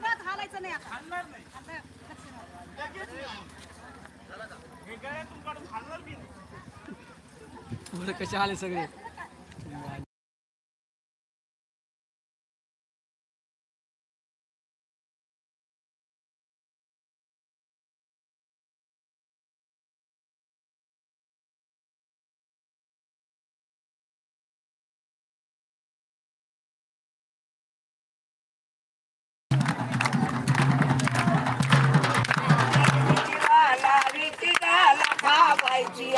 खायचं नाही आता. आता लक्ष नाही. कसे आले सगळे? सर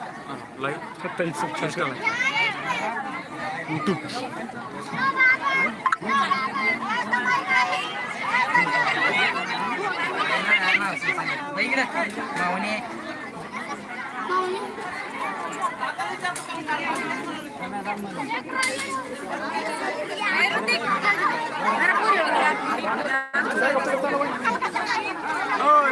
लाईक सत्तावीस सत्तावीस का यूट्यूब Oh,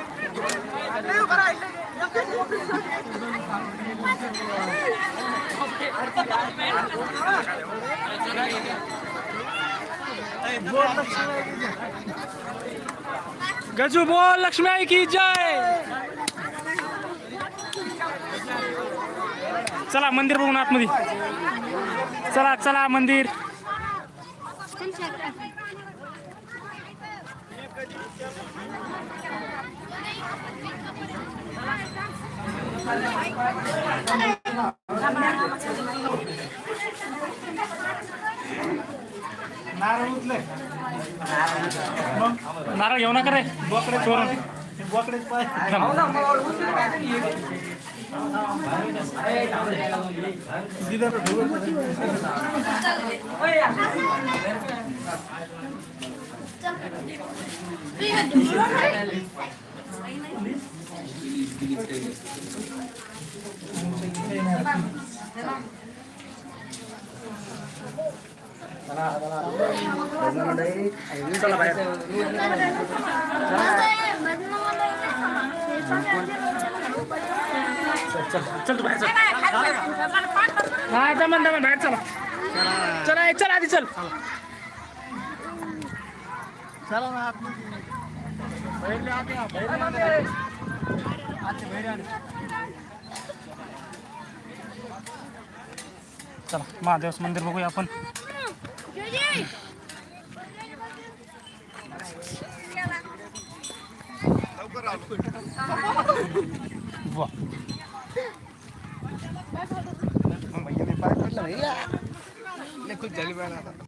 गजू बोल लक्ष्मी आई की जय। चला मंदिर बघून आतमध्ये. चला चला मंदिर. नारळ उचले नारळ घेऊ नका रे चोरून बोकडेच पाय चल तू बाहेर चल हा दमन दमन बाहेर चला चला ए, चल आधी चल चला ना आतमध्ये. बाहेरले आत या, आत या. चला महादेवस मंदिर बघूया आपण. वा. वाजे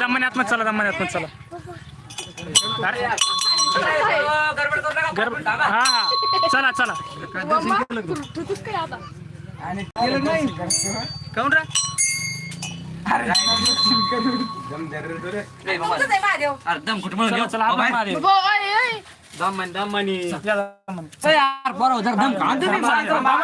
दमाने चला दमाने चला. गडबड हा हा. चला चला. काऊन रा? दम कुठं म्हणून चला चला आपण महादेव. दम दम म्हणी या दमाने. यार बरोबर जर दम काढ तुम्ही मामा,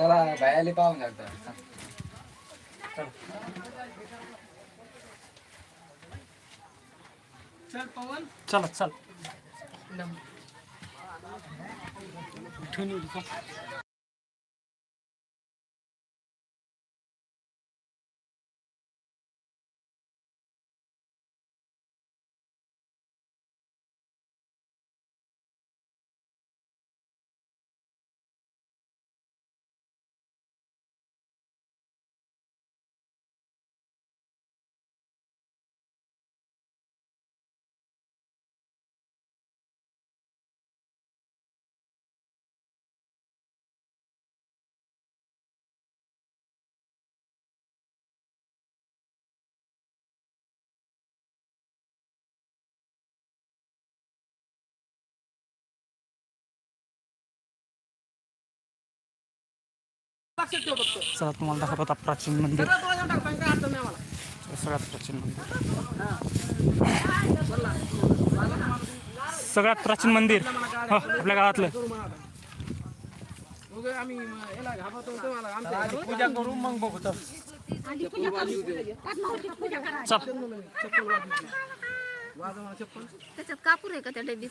चला बायाले पाहून लागतं चला चल ठेवून चला तुम्हाला दाखवतो प्राचीन मंदिर. सगळ्यात प्राचीन मंदिर. सगळ्यात प्राचीन मंदिर. हो, आपल्या गावातलं. पूजा करू मग बघू त्याच्यात कापूर आहे का त्या डबीत?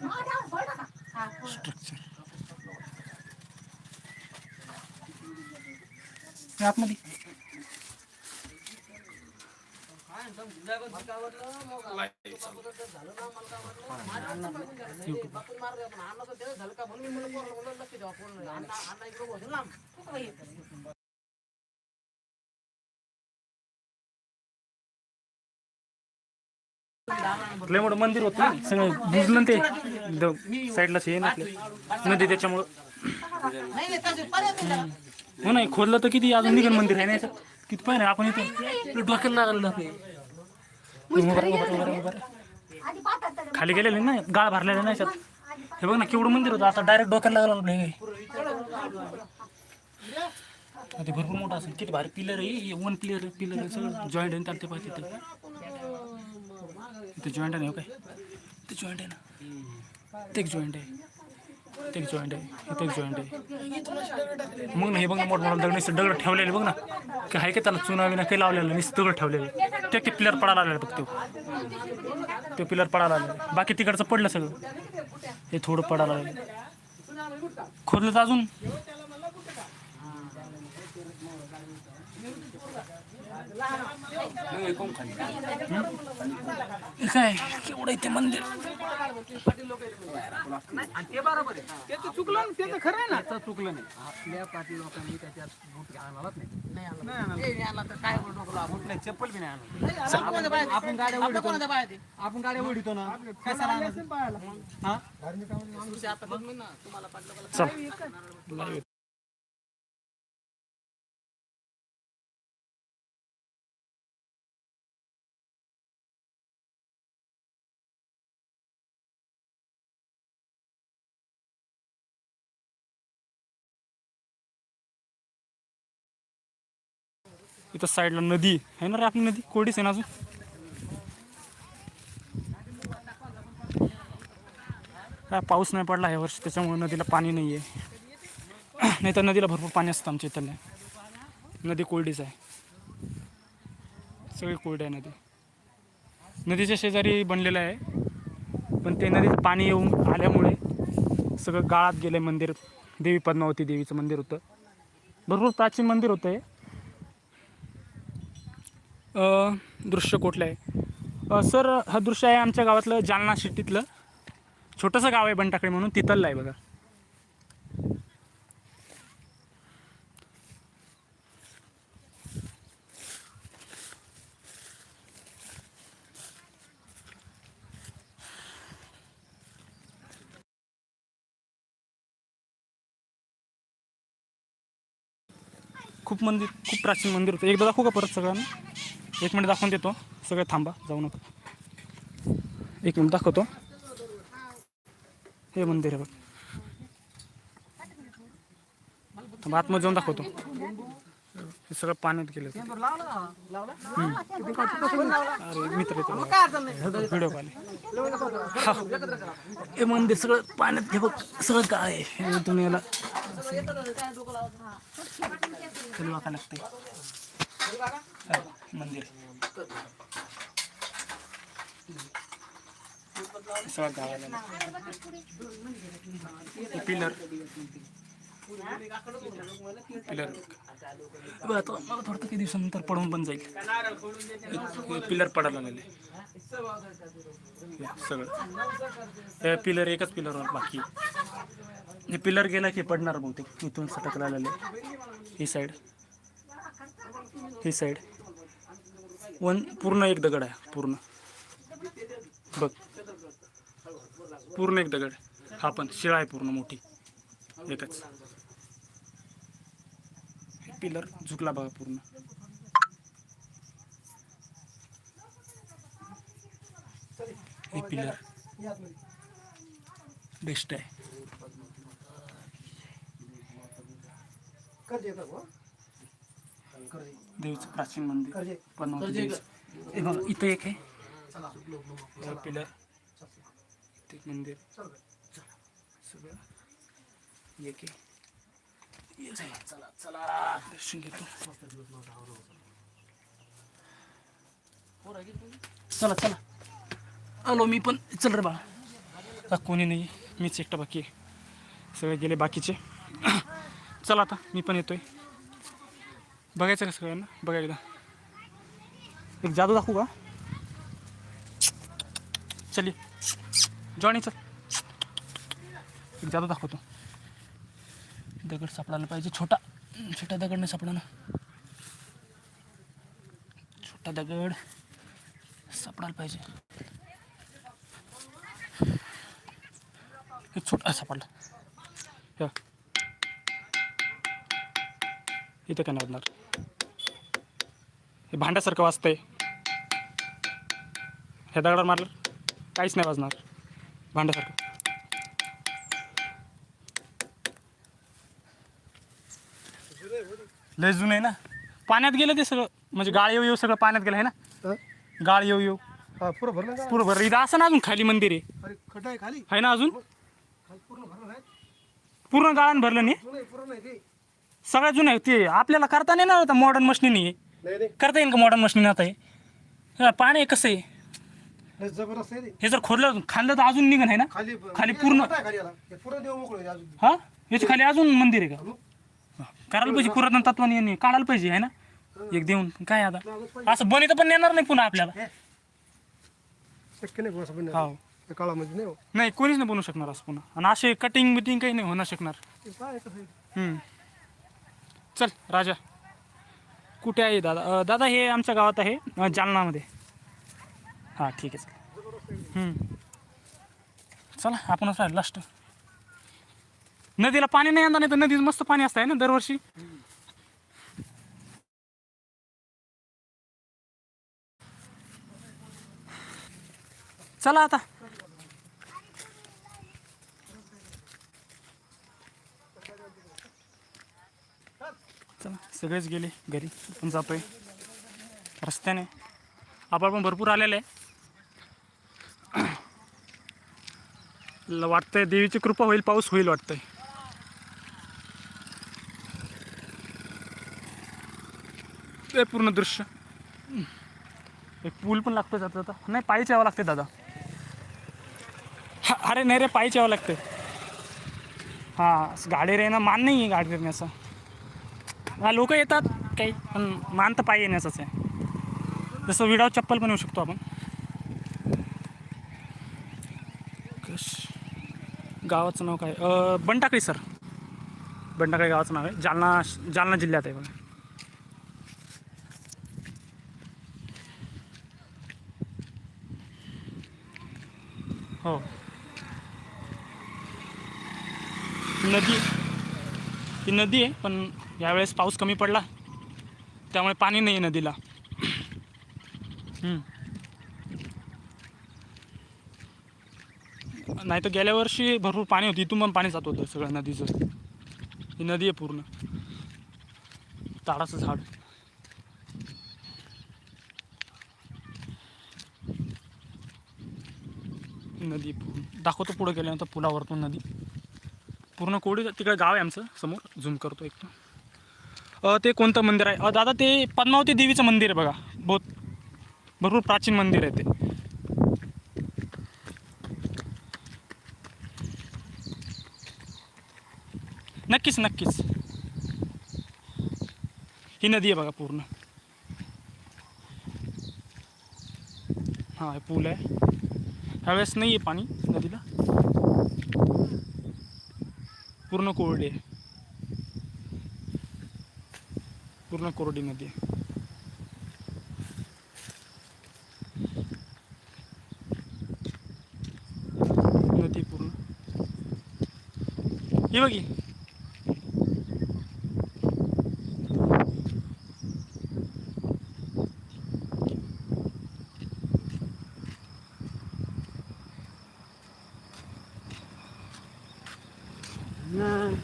एक एक जण पूजा करा सगळं डिस्ट्रॉय झालेले खांबा वगैरे पडलेला स्ट्रक्चर आतमध्ये. लय मोठं मंदिर होतं ना, सगळं बुजलं ना ते. द- साईडला हे ना आपल्या नदी त्याच्यामुळं. हो नाही खोदलं तर किती अजून निघन मंदिर आहे नाही याच्यात? किती पाहिजे आपण इथं डोक्याला लागलं आपले खाली गेलेले ना गाळ भरलेले नाही याच्यात हे बघ ना केवढं मंदिर होतं. आता डायरेक्ट डोक्याला लागलं आपलं हे ते भरपूर मोठं असेल. किती भारी पिलर आहे. हे वन पिलर पिलर सगळं. जॉईंट आहे त्याला ते पाहिजे ते जॉईंट आहे ना हे काय ते जॉईंट आहे ना. ते एक जॉईंट आहे. ते एक जॉईंट आहे. ते एक जॉईंट आहे. मग ना हे बघ ना मोठमोठा दगड नुसतं दगड ठेवलेले बघ ना. की आहे का त्याला चुना विना काही लावलेलं नुसतं दगड ठेवलेले. ते ते पिलर पडायला लागले बघ तो ते पिलर पडायला लागले बाकी तिकडचं पडलं सगळं. हे थोडं पडायला लागलं. खोदलं तर अजून? काय केवढं ते मंदिर ते बरोबर आहे ते तर चुकलं ना, ते तर खरं आहे ना त्याचं चुकलं नाही आपल्या पाटील लोकांनी त्याच्यात बूट आणालाच नाही नाही आणला तर काय डोकं नाही चप्पल बी नाही आणलं आपण गाड्या ओढतो आपण गाड्या ओढतो ना कशाला आणायचं? हा? आता ना तुम्हाला इथं साईडला नदी आहे ना रे आपली नदी? कोरडीच आहे ना अजून? काय पाऊस नाही पडला ह्या वर्षी त्याच्यामुळे नदीला पाणी नाही आहे नाही तर नदीला भरपूर पाणी असतं आमच्या इथल्या. नदी कोरडीच आहे. सगळी कोरडी आहे नदी. नदीच्या शेजारी बनलेलं आहे. पण ते नदीचं पाणी येऊन आल्यामुळे सगळं गाळात गेलं मंदिर. देवी पद्मावती देवीचं मंदिर होतं. भरपूर प्राचीन मंदिर होतं हे. दृश्य कुठलं आहे सर हा दृश्य आहे आमच्या गावातलं जालना सिटीतलं. छोटंसं गाव आहे बनटाकडे म्हणून तिथलं आहे बघा. खूप मंदिर खूप प्राचीन मंदिर होतं. एकदा दाखवू का परत सगळ्यांना? एक मिनिट दाखवून देतो. सगळं थांबा जाऊ नका. एक मिनिट दाखवतो. हे मंदिर आहे बघ. थांबा, आतमध्ये जाऊन दाखवतो. हे सगळं पाण्यात गेलं अरे मित्र व्हिडिओ कॉल हे. मंदिर सगळं पाण्यात घे बघ सगळं काय हे तुम्ही याला वाका लागते मंदिर. पिलर. पिलर. आता मला थोडं काही दिवसानंतर पडून पण जाईल. पिलर पडायला लागले. सगळं. पिलर एकच पिलर बाकी. हे पिलर गेला की पडणार बहुतेक इथून सटकला आलेलं. ही साईड ही साईड वन पूर्ण एक दगड आहे पूर्ण. बघ. पूर्ण एक दगड. हा पण शिळा आहे पूर्ण मोठी. एकच. पिलर झुकला बघा पूर्ण. हे पिलर. बेस्ट आहे. देवीचं प्राचीन मंदिर देवीचं. हे बघा इथं एक आहे. हे पिलर. ते मंदिर. सगळं. एक आहे. ये चला चला दर्शन घेतो. चला चला. आलो मी पण. चल रे बाळा. कोणी नाही. मीच एकटा बाकी आहे. सगळे गेले बाकीचे. चला आता मी पण येतोय. बघायचं का सगळ्यांना बघा एकदा. एक जादू दाखवू का? चलिए जॉनी चल. एक जादू दाखवतो. दगड सापडायला पाहिजे छोटा. छोटा दगड नाही सापडा ना छोटा दगड सापडायला पाहिजे. एक छोटा सापडला. इथं काय नाही वाजणार हे भांड्यासारखं वाजतंय. हे दगडावर मारलं काहीच नाही वाजणार. भांड्यासारखं. लय जुनं आहे ना? पाण्यात गेलं ते सगळं. म्हणजे गाळ येऊ येऊ सगळं पाण्यात गेलं आहे ना? गाळ येऊ येऊ. हा पुरं भरलं का? पूर्ण भरलं. इथं असं ना अजून खाली मंदिर आहे. अरे खड्डा आहे खाली? आहे ना अजून? खाली पूर्ण भरलं नाही? पूर्ण गाळान भरलं नाही? जुनं आहे, पूर्ण नाही ते. सगळ्यात जुनं ते आपल्याला करता नाही ना आता मॉडर्न मशिनी नाही करता येईल का मॉडर्न मशिनी आता हे? हा, पाणी आहे कसं आहे? जबरदस्त आहे हे जर खोदलं खाल्लं तर अजून निघन आहे ना? खाली खाली पूर्ण- खाली. हे पूर्ण देव मोकळं आहे अजून. हा? याच्या खाली अजून मंदिर आहे का? हा, करायला पाहिजे पुरातन तत्वाने यांनी. काढायला पाहिजे आहे ना? एक देऊन. काय आता? असं बनित पण येणार नाही पुन्हा आपल्याला. शक्य नाही हो नाही काळामध्ये नाही हो. नाही कोणीच नाही बनवू शकणार असं पुन्हा. आणि असे कटिंग बिटिंग काही नाही होणार शकणार. ते काय कसं आहे? हम्म. चल राजा. कुठे आहे दादा? दादा हे आमच्या गावात आहे जालनामध्ये. हां ठीक आहे चल. हम्म. चला आपणच राहील लास्ट नदीला पाणी नाही यंदा नाही तर नदीत मस्त पाणी असतं आहे ना दरवर्षी? चला आता चला सगळेच गेले घरी पण आहे रस्त्याने. आपण पण भरपूर आलेले आहे. वाटतंय देवीची कृपा होईल पाऊस होईल वाटतंय. ते पूर्ण दृश्य. एक पूल पण लागतो जाता जाता. नाही पायीच यावं लागते दादा. हा- अरे नाही रे पायीच यावं लागते हां गाडी रे ना मान नाही आहे गाडी फिरण्याचा हा लोक येतात काही पण मान तर पाय येण्याचाच आहे. जसं विडाव चप्पल पण येऊ शकतो आपण. कश गावाचं नाव काय? बंटाकळी बनटाकळी सर. बनटाकळी गावाचं नाव आहे. जालना जालना जिल्ह्यात आहे बघा. हो. नदी ती नदी आहे पण यावेळेस पाऊस कमी पडला त्यामुळे पाणी नाही आहे नदीला. नाही तर गेल्या वर्षी भरपूर पाणी होतं इथून पण पाणी जात होतं सगळं नदीचं. ही नदी आहे पूर्ण. ताडाचं झाड. नदी पूर्ण. दाखवतो पुढं गेल्यानंतर पुलावरतून नदी. पूर्ण कोडी तिकडे गाव आहे आमचं समोर. झूम करतो एक अ, ते कोणतं मंदिर आहे? अ, दादा ते पद्मावती देवीचं मंदिर आहे बघा. बहुत भरपूर प्राचीन मंदिर आहे ते. नक्कीच नक्कीच. ही नदी आहे बघा पूर्ण. हा हे पूल आहे. ह्यावेळेस नाही आहे पाणी नदीला. पूर्ण कोरडी आहे. पूर्ण कोरडी नदी नदी पूर्ण. ही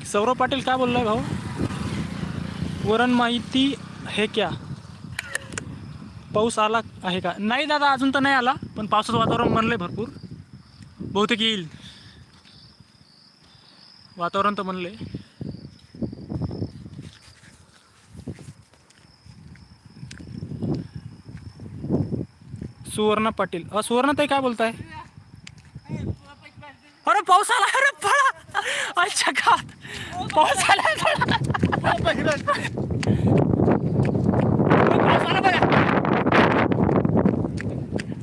सौरभ पाटील काय बोललाय भाऊ? वरण माहिती है क्या? पाऊस आला आहे का? नाही दादा अजून तर नाही आला पण पावसाचं वातावरण बनलंय भरपूर. बहुतेक येईल. वातावरण तर बनलंय सुवर्णा पाटील. अ सुवर्ण ताई काय बोलताय? अरे पाऊस आला. अरे पळा अच्छा का? पाऊस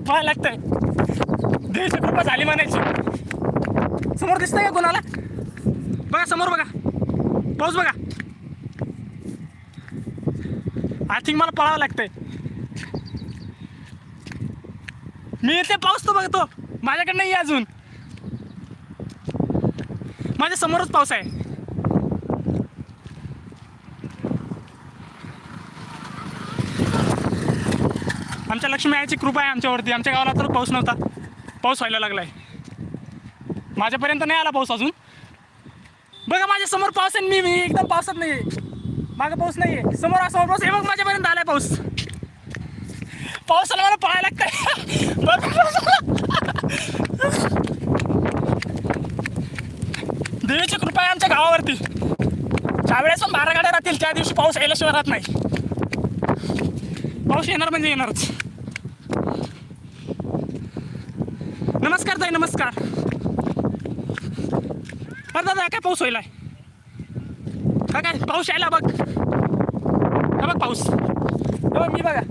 आला लागतंय. देश कृपा झाली म्हणायची. समोर दिसतंय का कोणाला? बघा समोर बघा. पाऊस बघा. आय थिंक मला पळावं लागतंय. मी येते पाऊस तो बघतो. माझ्याकडे नाही अजून. माझ्या समोरच पाऊस आहे. आमच्या लक्ष्मी आईची कृपा आहे आमच्यावरती. आमच्या गावाला तर पाऊस नव्हता. पाऊस व्हायला लागला आहे माझ्यापर्यंत नाही आला पाऊस अजून. बघा माझ्यासमोर पाऊस आहे मी मी एकदम पावसात नाही आहे मागं पाऊस नाही आहे समोर असा पाऊस हे बघ माझ्यापर्यंत आलाय पाऊस. पावसाला मला पळायला लागतंय देवीची कृपा आहे आमच्या गावावरती. ज्यावेळेस पण बारा गाड्या राहतील त्या दिवशी पाऊस यायला शिवाय राहत नाही. पाऊस येणार म्हणजे येणारच. नमस्कार ताई नमस्कार. अरे दादा काय पाऊस होईलाय का काय पाऊस यायला बघ. हा बघ पाऊस. बघ मी बघा.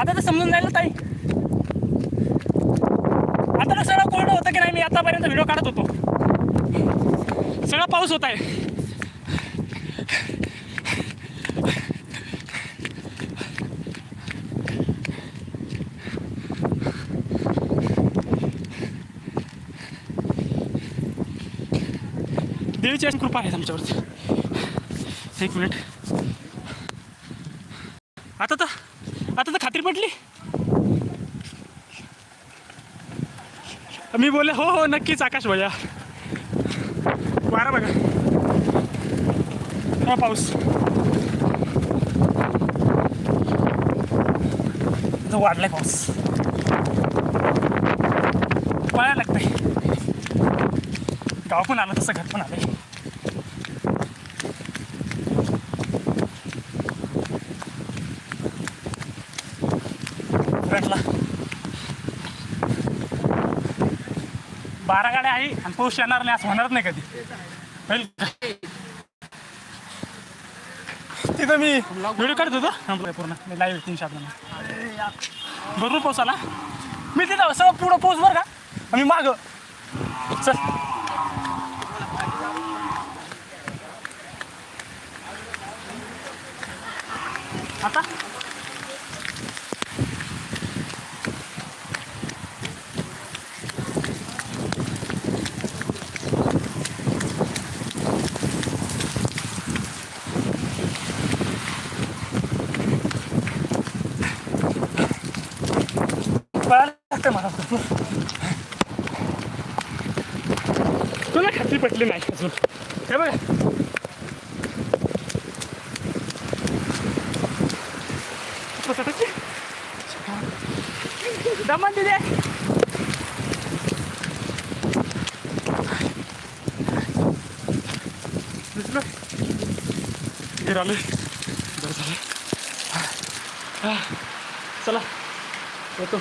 आता तर समजून जाईल ना ताई. आता तर सगळं कोरडं होतं की नाही मी आतापर्यंत व्हिडिओ काढत होतो. सगळा पाऊस होत आहे. देवीची कृपा आहे आमच्यावरती. एक मिनिट. आता तर आता तर खात्री पटली. मी बोलले हो हो नक्कीच आकाश भैया. वारा बघा. हा पाऊस. वाढलाय पाऊस. पळायला लागतंय. गाव पण आलं तसं घर पण आलंय फ्रंटला बारा गाड्या आहे आणि पाऊस येणार नाही असं होणार नाही कधी. तिथं मी व्हिडिओ काढत होतो थांबलोय पूर्ण. मी लाईव्ह तीनशे आपल्याला भरपूर पाऊस आला. मी तिथं सगळं पुढं पाऊस बरं का? आम्ही माग. चल. आता पळायला लागतं मला भरपूर तुला खात्री पटली नाही अजून. हे बघा. दमन दिदे दिसलं? हे आले बरं झालं. चला येतो.